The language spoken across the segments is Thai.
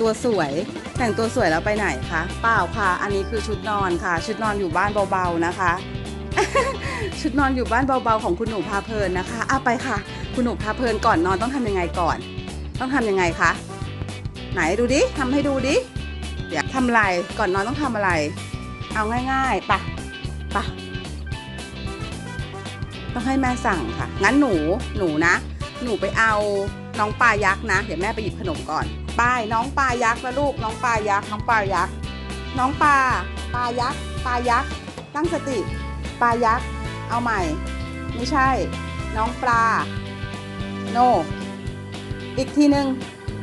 ตัวสวย แต่งตัวสวยแล้วไปไหนคะเปล่าค่ะ อันนี้คือชุดนอนค่ะ ชุดนอนอยู่บ้านเบาๆนะคะ ชุดนอนอยู่บ้านเบาๆของคุณหนูพาเพลินนะคะอะไปค่ะ คุณหนูพาเพลินก่อนนอนต้องทำยังไงก่อน ต้องทำยังไงคะไหนดูดิทำให้ดูดิเดี๋ยวทำอะไรก่อนนอนต้องทำอะไร เอาง่ายๆปะปะต้องให้แม่สั่งค่ะ งั้นหนูหนูนะ หนูไปเอาน้องปลายักษ์นะ เดี๋ยวแม่ไปหยิบขนมก่อน ป้ายน้องปลายักษ์นะลูกน้องปลายักษ์น้องปลายักษ์น้องปลาปลายักษ์ปลายักษ์ตั้งสติปลายักษ์เอาใหม่ ไม่ใช่ น้องปลาโนอีกทีหนึ่ง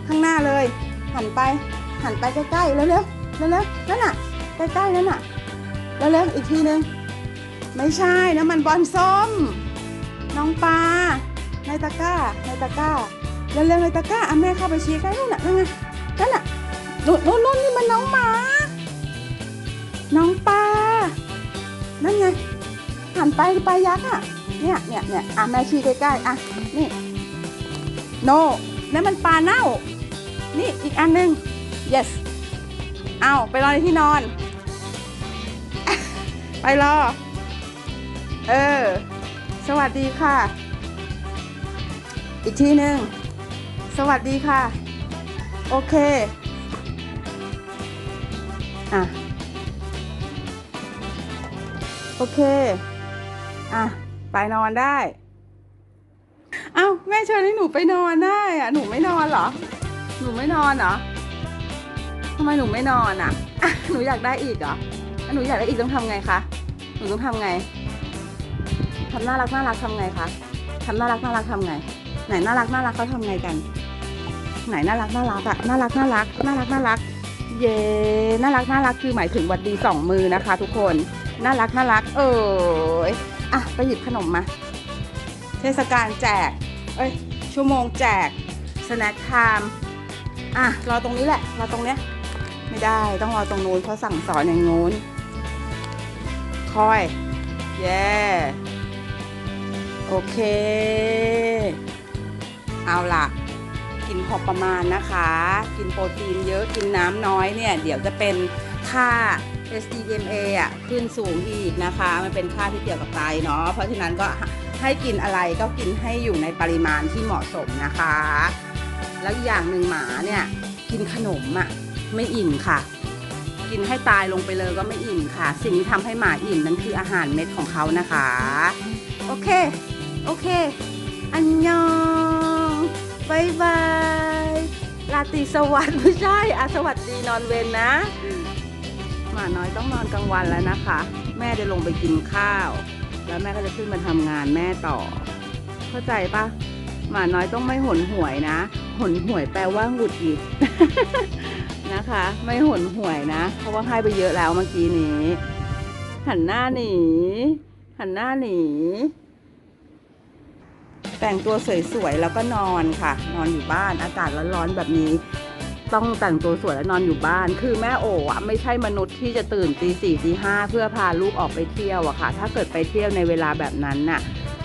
ข้างหน้าเลย หันไปหันไปใกล้ๆเร็วๆเร็วๆนั่นน่ะใกล้ๆนั่นน่ะเร็วๆอีกทีหนึ่งไม่ใช่นะมันบอลส้ม น้องปลาในตะกร้าในตะกร้า เร็วๆในตะกร้าอะแม่เข้าไปชี้ใกล้นู่นน่ะนั่นไงนั่นน่ะนู่นนู่นนู่นนี่มันน้องหมา น้องปลานั่นไงหันไปปลายักษ์อะเนี่ยเนี่ยเนี่ยอะแม่ชี้ใกล้ๆอะนี่โนนั่นมันปลาเน่า นี่อีกอันหนึ่ง yes เอาไปรอในที่นอน ไปรอ เออ สวัสดีค่ะ อีกทีหนึ่ง สวัสดีค่ะ โอเค อะ โอเค อะ ไปนอนได้ เอ้าแม่เชิญให้หนูไปนอนได้อะหนูไม่นอนเหรอ หนูไม่นอนเหรอทำไมหนูไม่นอนอะอะ หนูอยากได้อีกเหรอหนูอยากได้อีกต้องทำไงคะ หนูต้องทำไงทำน่ารักน่ารักทำไงคะทำน่ารักน่ารักทำไง ไหนน่ารักน่ารักเขาทำไงกัน ไหนน่ารักน่ารักอะน่ารักน่ารักน่ารักน่ารัก เย้น่ารักน่ารักคือหมายถึงวัดดีสองมือนะคะ ทุกคน น่ารักน่ารัก เอ้ยอะไปหยิบขนมมา เทศกาลแจก เอ้ย ชั่วโมงแจก สแน็คไทม์อะรอตรงนี้แหละ รอตรงเนี้ย ไม่ได้ต้องรอตรงนู้นเพราะสั่งสอนอย่างนู้นคอย เย้โอเค เอาล่ะ กินพอประมาณนะคะ กินโปรตีนเยอะกินน้ำน้อยเนี่ย เดี๋ยวจะเป็นค่า SDMA อะขึ้นสูงอีกนะคะ มันเป็นค่าที่เกี่ยวกับไตเนาะเพราะฉะนั้นก็ให้กินอะไรก็กินให้อยู่ในปริมาณที่เหมาะสมนะคะ แล้วอีกอย่างหนึ่งหมาเนี่ยกินขนมอะไม่อิ่มค่ะ กินให้ตายลงไปเลยก็ไม่อิ่มค่ะ สิ่งที่ทำให้หมาอิ่มนั้นคืออาหารเม็ดของเขานะคะ โอเค โอเค อันยอง บายบายราตรีสวัสดิ์ไม่ใช่อะสวัสดีนอนเวรนนะ หมาน้อยต้องนอนกลางวันแล้วนะคะ แม่จะลงไปกินข้าว แล้วแม่ก็จะขึ้นมาทำงานแม่ต่อ เข้าใจปะหมาน้อยต้องไม่หนหวยนะหนหวยแปลว่าหงุดหงิดนะคะ ไม่หนหวยนะ เพราะว่าให้ไปเยอะแล้วเมื่อกี้นี้ หันหน้าหนีหันหน้าหนี แต่งตัวสวยๆแล้วก็นอนค่ะ นอนอยู่บ้านอากาศร้อนๆแบบนี้ ต้องแต่งตัวสวยแล้วนอนอยู่บ้าน คือแม่โอ๋อะไม่ใช่มนุษย์ที่จะตื่นตีสี่ตีห้าเพื่อพาลูกออกไปเที่ยวอะค่ะ ถ้าเกิดไปเที่ยวในเวลาแบบนั้นน่ะ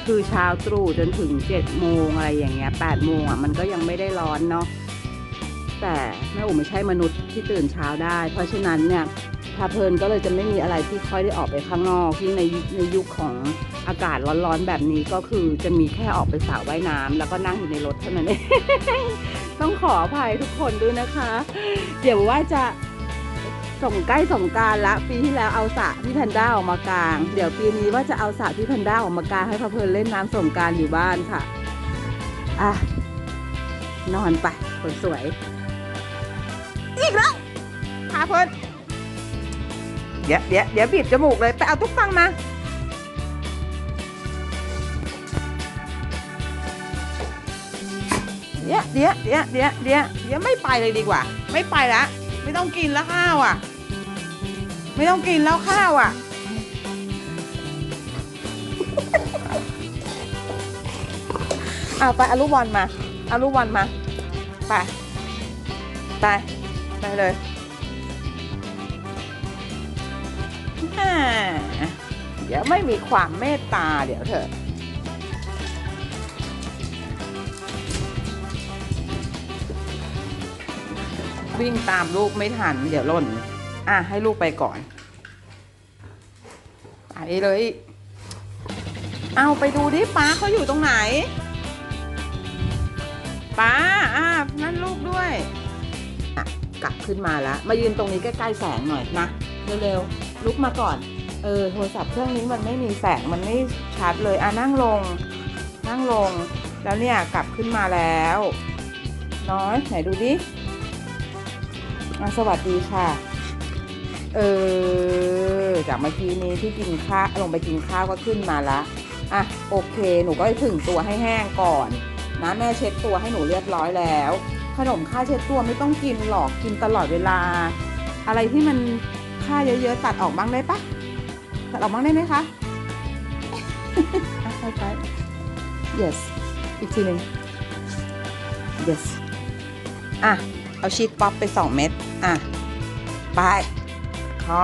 คือเช้าตรู่จนถึงเจ็ดโมงอะไรอย่างเงี้ยแปดโมงอะมันก็ยังไม่ได้ร้อนเนาะแต่แม่โอ๋ไม่ใช่มนุษย์ที่ตื่นเช้าได้ เพราะฉะนั้นเนี่ยพาเพลินก็เลยจะไม่มีอะไรที่ค่อยได้ออกไปข้างนอกที่งในในยุคของ อากาศร้อนๆแบบนี้ก็คือจะมีแค่ออกไปสระว่ายน้ำแล้วก็นั่งอยู่ในรถเท่านั้นเองต้องขออภัยทุกคนด้วยนะคะ เดี๋ยวว่าจะส่งใกล้สงการละปีที่แล้วเอาสระพี่แพนด้าออกมากลาง เดี๋ยวปีนี้ว่าจะเอาสระพี่แพนด้าออกมากลางให้พะเพลินเล่นน้ำสงการอยู่บ้านค่ะอะนอนไปคนสวย อีกแล้วพาเพลินเดี๋ยวเดี๋ยวเดี๋ยวบีบจมูกเลยไปเอาตุ๊กฟังมา เดี๋ยวเดี๋ยวเดี๋ยวเดี๋ยวเดี๋ยวเดี๋ยวไม่ไปเลยดีกว่า ไม่ไปละไม่ต้องกินแล้วข้าวอะ ไม่ต้องกินแล้วข้าวอะเอาไปอลูบอลมาอลูบอลมาไปไปไปเลยเดี๋ยวไม่มีความเมตตาเดี๋ยวเถอะ วิ่งตามลูกไม่ทัน เดี๋ยวหล่น อะ ให้ลูกไปก่อนไปเลย เอาไปดูดิป้าเขาอยู่ตรงไหนป้าอะนั่นลูกด้วยอะกลับขึ้นมาแล้ว มายืนตรงนี้ใกล้ๆแสงหน่อยนะ เร็วๆ ลุกมาก่อน เออ โทรศัพท์เครื่องนี้มันไม่มีแสง มันไม่ชัดเลย อะนั่งลง นั่งลง แล้วเนี่ยกลับขึ้นมาแล้ว น้อย ไหนดูดิ สวัสดีค่ะ เออ จากเมื่อกี้นี้ที่กินข้าวลงไปกินข้าวก็ขึ้นมาละอะโอเค หนูก็ถึงตัวให้แห้งก่อนนะแม่เช็ดตัวให้หนูเรียบร้อยแล้ว ขนมค่าเช็ดตัวไม่ต้องกินหรอกกินตลอดเวลา อะไรที่มันค่าเยอะๆตัดออกบ้างได้ปะตัดออกบ้างได้ไหมคะอะไปไป yes อีกทีหนึ่ง yes อะ เอาชีสป๊อปไปสองเม็ดอะ ไปพอ